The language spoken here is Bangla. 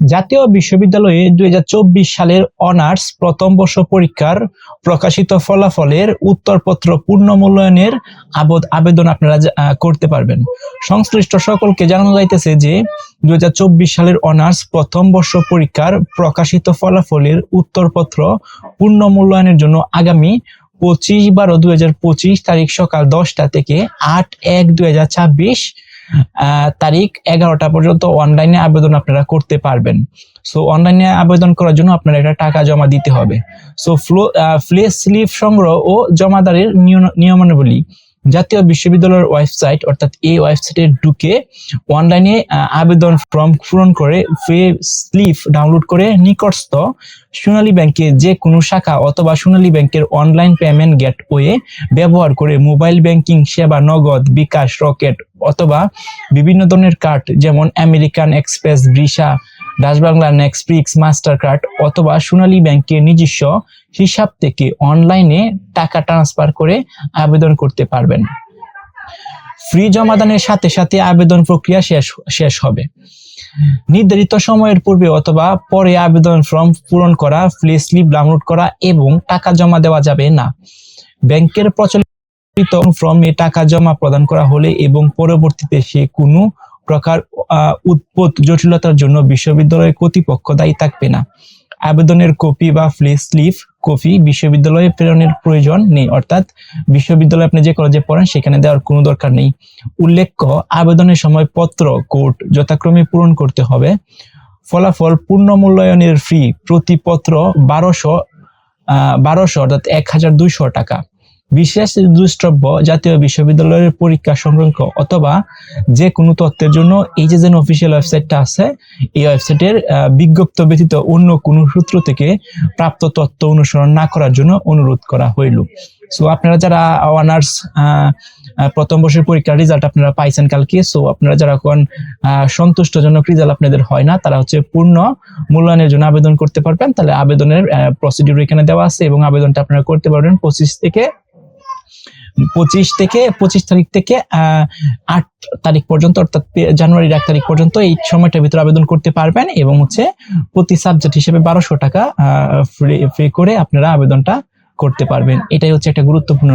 জাতীয় বিশ্ববিদ্যালয়ে দুই সালের অনার্স প্রথম বর্ষ পরীক্ষার প্রকাশিত ফলাফলের উত্তরপত্র পূর্ণ মূল্যায়নের আবদ আবেদন আপনারা করতে পারবেন। সংশ্লিষ্ট সকলকে জানানো যাইতেছে যে দুই হাজার চব্বিশ সালের অনার্স প্রথম বর্ষ পরীক্ষার প্রকাশিত ফলাফলের উত্তরপত্র পূর্ণ মূল্যায়নের জন্য আগামী পঁচিশ বারো দুই তারিখ সকাল দশটা থেকে আট এক দুই আহ, তারিখ এগারোটা পর্যন্ত অনলাইনে আবেদন আপনারা করতে পারবেন। সো অনলাইনে আবেদন করার জন্য আপনার একটা টাকা জমা দিতে হবে। সো ফ্লো ফ্লে স্লিপ সংগ্রহ ও জমাদারের নিয়ম- নিয়মাবলী। জাতীয় বিশ্ববিদ্যালয়ের ওয়েবসাইট অর্থাৎ এই ওয়েবসাইটে ঢুকে অনলাইনে আবেদন ফর্ম পূরণ করে ফ্রি স্লিপ ডাউনলোড করে নিকটস্থ সোনালী ব্যাংকের যে কোনো শাখা অথবা সোনালী ব্যাংকের অনলাইন পেমেন্ট গেটওয়ে ব্যবহার করে মোবাইল ব্যাংকিং সেবা, নগদ, বিকাশ, রকেট অথবা বিভিন্ন ধরনের কার্ড যেমন American Express Visa Dutch Bangla নেক্সপ্রিক্স master card অথবা সোনালী ব্যাংকের নিজস্ব হিসাব থেকে অনলাইনে টাকা ট্রান্সফার করে আবেদন করতে পারবেন। ফ্রি জমাদানের সাথে সাথে আবেদন প্রক্রিয়া শেষ শেষ হবে। নির্ধারিত সময়ের পূর্বে অথবা পরে আবেদন ফর্ম পূরণ করা ফ্রি স্লিপ ডাউনলোড করা এবং টাকা জমা দেওয়া যাবে না। ব্যাংকের প্রচলিত ফর্মে টাকা জমা প্রদান করা হলে এবং পরবর্তীতে সে কোনো প্রকার উৎপত জটিলতার জন্য বিশ্ববিদ্যালয় কর্তৃপক্ষ দায়ী থাকবে না। আবেদনের কপি বা ফ্লি স্লিপ কপি বিশ্ববিদ্যালয়ে প্রেরণের প্রয়োজন নেই, অর্থাৎ বিশ্ববিদ্যালয়ে আপনি যে কলেজে পড়েন সেখানে দেওয়ার কোনো দরকার নেই। উল্লেখ্য, আবেদনের সময় পত্র, কোড যথাক্রমে পূরণ করতে হবে। ফলাফল পূর্ণ মূল্যায়নের ফি প্রতি পত্র বারোশো বারোশো, অর্থাৎ এক হাজার দুইশো টাকা। বিশেষ দ্রষ্টব্য জাতীয় বিশ্ববিদ্যালয়ের পরীক্ষা সংক্রান্ত অথবা যে কোনো তথ্যের জন্য এই যে যেন অফিসিয়াল ওয়েবসাইটটা আছে, এই ওয়েবসাইটের বিজ্ঞপ্ত ব্যতীত অন্য কোনো সূত্র থেকে প্রাপ্ত তথ্য অনুসরণ না করার জন্য অনুরোধ করা হইল। সো আপনারা যারা অনার্স প্রথম বর্ষের পরীক্ষার রেজাল্ট আপনারা পাইছেন কালকে সো আপনারা যারা এখন সন্তুষ্টজনক রেজাল্ট আপনাদের হয় না, তারা হচ্ছে পূর্ণ মূল্যায়নের জন্য আবেদন করতে পারবেন। তাহলে আবেদনের প্রসিডিউর এখানে দেওয়া আছে এবং আবেদনটা আপনারা করতে পারবেন পঁচিশ থেকে পঁচিশ থেকে, পঁচিশ তারিখ থেকে আট তারিখ পর্যন্ত, অর্থাৎ জানুয়ারির এক তারিখ পর্যন্ত এই সময়টার ভিতরে আবেদন করতে পারবেন এবং হচ্ছে প্রতি সাবজেক্ট হিসেবে বারোশো টাকা ফ্রি ফ্রি করে আপনারা আবেদনটা করতে পারবেন। এটাই হচ্ছে একটা গুরুত্বপূর্ণ